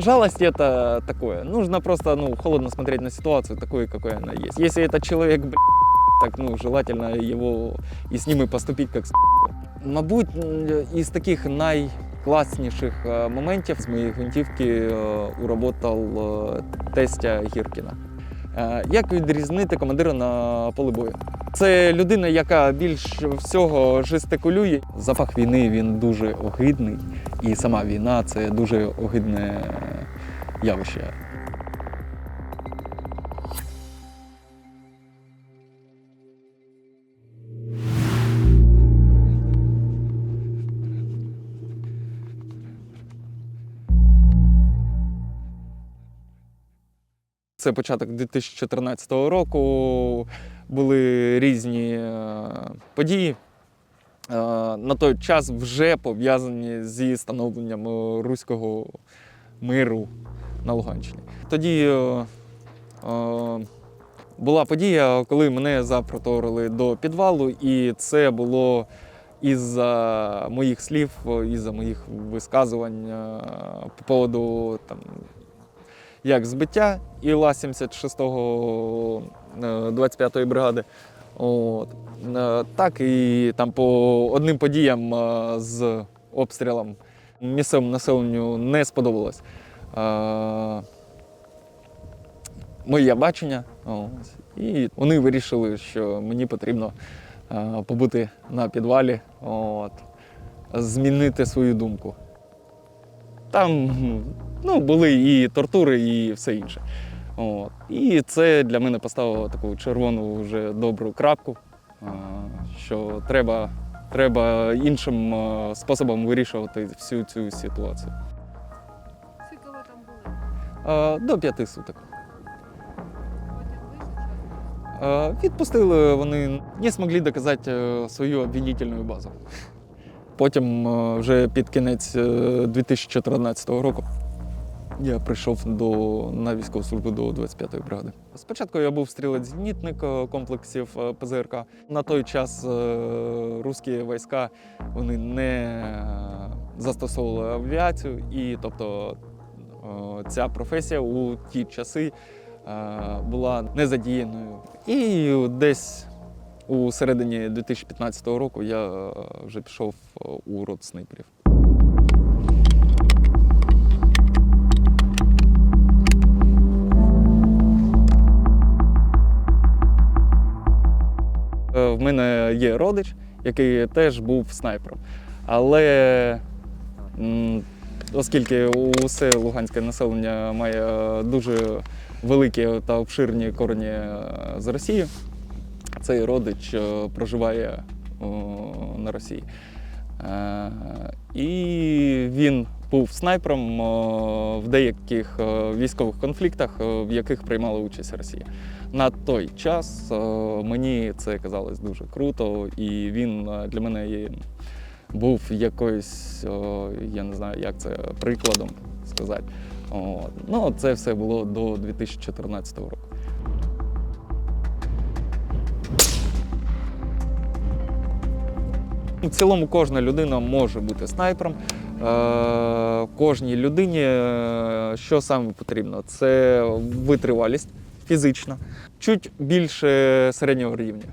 Жалость это такое. Нужно просто, ну, холодно смотреть на ситуацию такой, какой она есть. Если этот человек, б***, так, ну, желательно его и з ними поступить як з Мабуть, із таких найкласніших е, моментів з моєї гвинтівки е, уработав тестя Гіркіна. Як відрізнити командира на полі бою? Це людина, яка більш всього жестикулює. Запах війни він дуже огидний, і сама війна це дуже огидне явище. Це початок 2014 року. Були різні е, події. Е, На той час вже пов'язані зі становленням е, руського миру на Луганщині. Тоді була подія, коли мене запроторили до підвалу, і це було із-за моїх слів, із-за моїх висказувань по поводу там, як збиття Іла 76-го е, 25-ї бригади. От. Е, Так і там по одним подіям е, з обстрілом місцевому населенню не сподобалось. е, Моє бачення. Ось. І вони вирішили, що мені потрібно побути на підвалі, от, змінити свою думку. Там ну, були і тортури, і все інше. От. І це для мене поставило таку червону вже добру крапку, що треба, треба іншим способом вирішувати всю цю ситуацію. Скільки ви там були? До п'яти суток. Відпустили, вони не змогли доказати е, свою обвинительну базу. Потім е, вже під кінець е, 2014 року я прийшов до, на військову службу до 25-ї бригади. Спочатку я був стрілець-зенітник е, комплексів е, ПЗРК. На той час е, русські війська вони не застосовували авіацію, і тобто ця професія у ті часи була незадіяною. І десь у середині 2015 року я вже пішов у рот снайперів. В мене є родич, який теж був снайпером. Але оскільки усе луганське населення має е, дуже великі та обширні корені е, з Росії, цей родич е, проживає на Росії. Е, І він був снайпером в деяких е, військових конфліктах, е, в яких приймала участь Росія. На той час е, мені це казалось дуже круто, і він е, для мене був якоюсь, я не знаю, як це прикладом сказати. Ну, це все було до 2014 року. В цілому кожна людина може бути снайпером. Е, кожній людині е, що саме потрібно? Це витривалість фізична, чуть більше середнього рівня.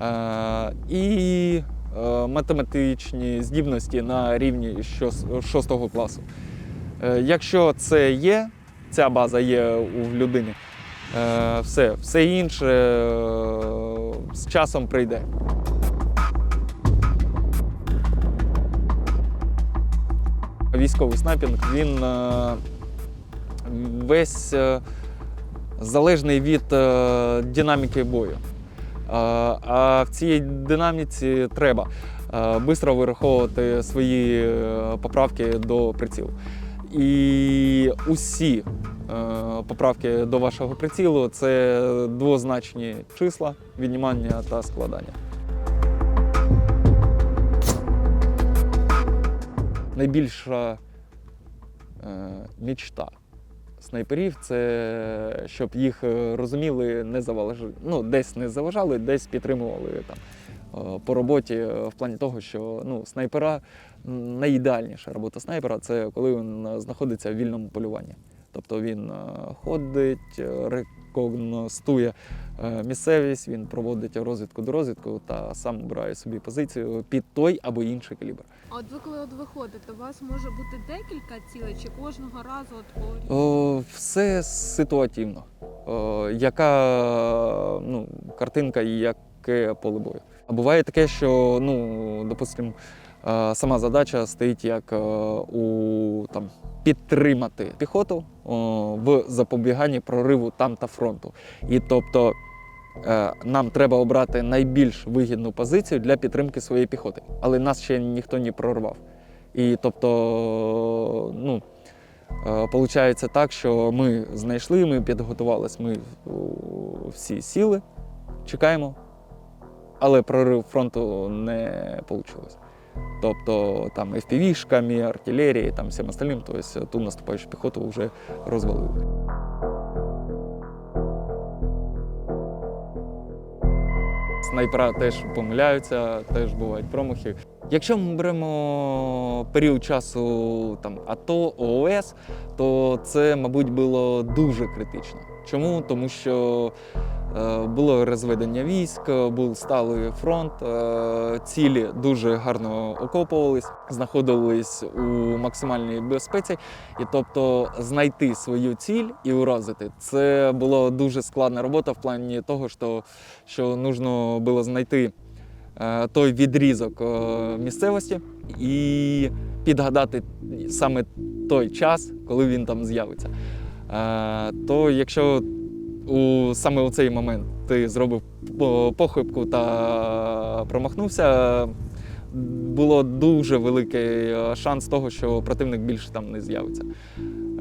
Е, і математичні здібності на рівні щос- шостого класу. Якщо це є, ця база є у людини, все, все інше з часом прийде. Військовий снайпінг він е, весь е, залежний від е, динаміки бою. А в цій динаміці треба швидко вираховувати свої поправки до прицілу. І усі поправки до вашого прицілу це двозначні числа, віднімання та складання. Найбільша е, мічта снайперів це щоб їх е, розуміли, не заважали, ну, десь не заважали, десь підтримували там по роботі е, в плані того, що ну, снайпера найідеальніша робота снайпера це коли він е, знаходиться в вільному полюванні. Тобто він е, ходить, е, рекогностує е, місцевість, він проводить розвідку до розвідку та сам обирає собі позицію під той або інший калібр. А от ви коли от виходите, у вас може бути декілька цілей, чи кожного разу от по О, все ситуативно. О, яка ну, картинка і яке поле бою. А буває таке, що, ну, допустимо, сама задача стоїть як е, у там, підтримати піхоту о, в запобіганні прориву там та фронту. І тобто е, нам треба обрати найбільш вигідну позицію для підтримки своєї піхоти. Але нас ще ніхто не прорвав. І тобто, ну, Е, Получається так, що ми знайшли, ми підготувалися, ми всі сіли, чекаємо, але прорив фронту не вийшло. Тобто там FPV-шками, артилерією, там всім остальним, тобто ту наступаючу піхоту вже розвалили. Снайпера теж помиляються, теж бувають промахи. Якщо ми беремо період часу там, АТО, ООС, то це, мабуть, було дуже критично. Чому? Тому що е, було розведення військ, був сталий фронт, е, цілі дуже гарно окопувались, знаходились у максимальній безпеці. І тобто знайти свою ціль і уразити це була дуже складна робота в плані того, що, що нужно було знайти е, той відрізок місцевості і підгадати саме той час, коли він там з'явиться. То якщо у саме у цей момент ти зробив похибку та промахнувся, було дуже великий е, шанс того, що противник більше там не з'явиться.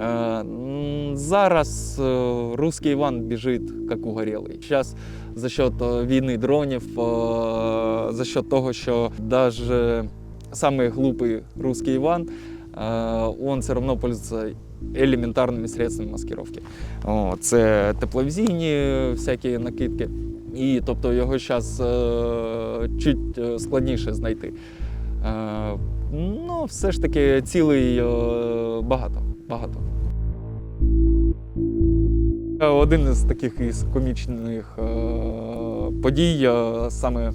Е, Зараз е, русський Іван біжить як угорілий. Зараз за счет війни дронів, за счет того, що навіть самый глупый русский Иван, е, он все равно пользуется елементарними средствами маскировки. Це тепловізійні всякі накидки. І тобто його зараз е, чуть е, складніше знайти. Е, ну, все ж таки цілий е, багато. багато. Е, Один із таких із комічних е, подій е, саме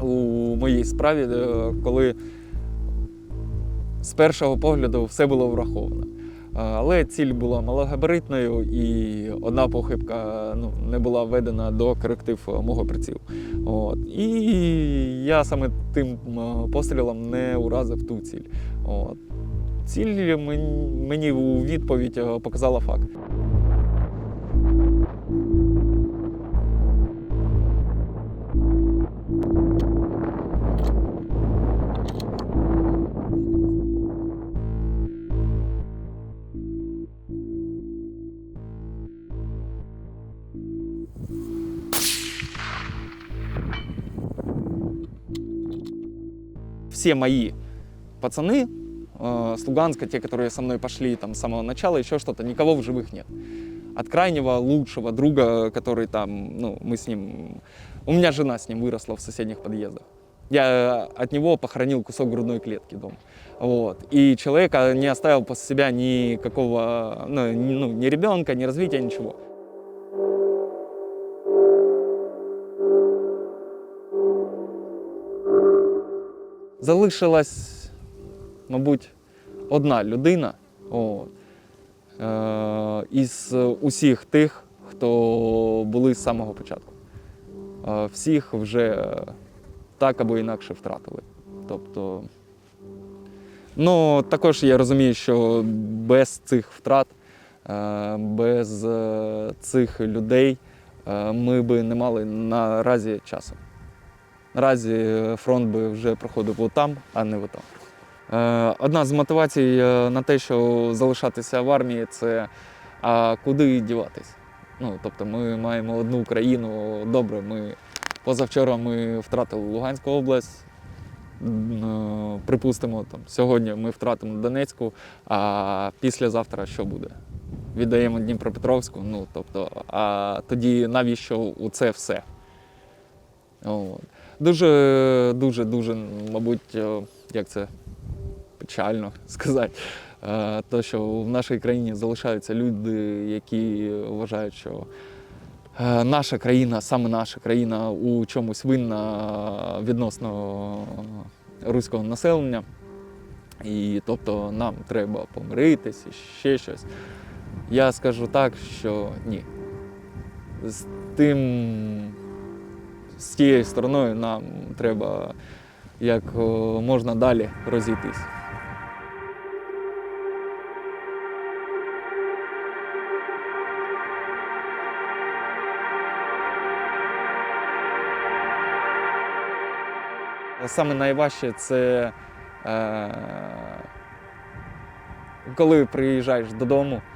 у моїй справі, е, коли з першого погляду все було враховано. Але ціль була малогабаритною, і одна похибка ну, не була введена до коректив е, мого прицілу. От. І я саме тим е, пострілом не уразив ту ціль. От. Ціль мені у відповідь е, показала факт. Все мои пацаны э, с Луганска, те, которые со мной пошли там с самого начала, еще что-то, никого в живых нет. От крайнего лучшего друга, который там, ну, мы с ним... У меня жена с ним выросла в соседних подъездах. Я от него похоронил кусок грудной клетки дома. Вот. И человека не оставил после себя никакого, ну, ну, ни ребенка, ни развития, ничего. Залишилась, мабуть, одна людина от, е, із усіх тих, хто були з самого початку. Е, всіх вже так або інакше втратили. Тобто, ну, також я розумію, що без цих втрат, е, без е, цих людей е, ми би не мали наразі часу. Наразі фронт би вже проходив отам, а не отам. Е, Одна з мотивацій е, на те, що залишатися в армії, це а куди діватись. Ну, тобто ми маємо одну країну. Добре, ми позавчора ми втратили Луганську область. Е, Припустимо, там, сьогодні ми втратимо Донецьку, а післязавтра що буде? Віддаємо Дніпропетровську. Ну, тобто, а тоді навіщо у це все? От. Дуже, дуже, дуже, мабуть, е, як це печально сказати. е, То, що в нашій країні залишаються люди, які вважають, що е, наша країна, саме наша країна у чомусь винна відносно руського населення. І тобто нам треба помиритися, ще щось. Я скажу так, що ні. З тим, з тією стороною нам треба як можна далі розійтись. Саме найважче це е, коли приїжджаєш додому, е,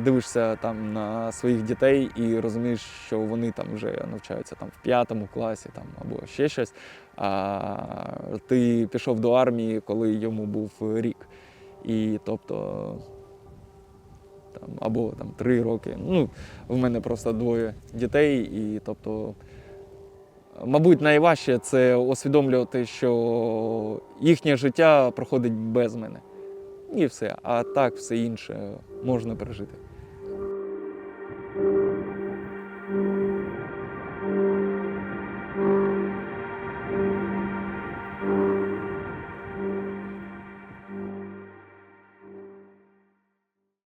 дивишся там на своїх дітей і розумієш, що вони там вже навчаються там в п'ятому класі там, або ще щось. А ти пішов до армії, коли йому був рік. І тобто там, або там три роки. Ну, в мене просто двоє дітей, і тобто. Мабуть, найважче це усвідомлювати, що їхнє життя проходить без мене. І все. А так все інше можна пережити.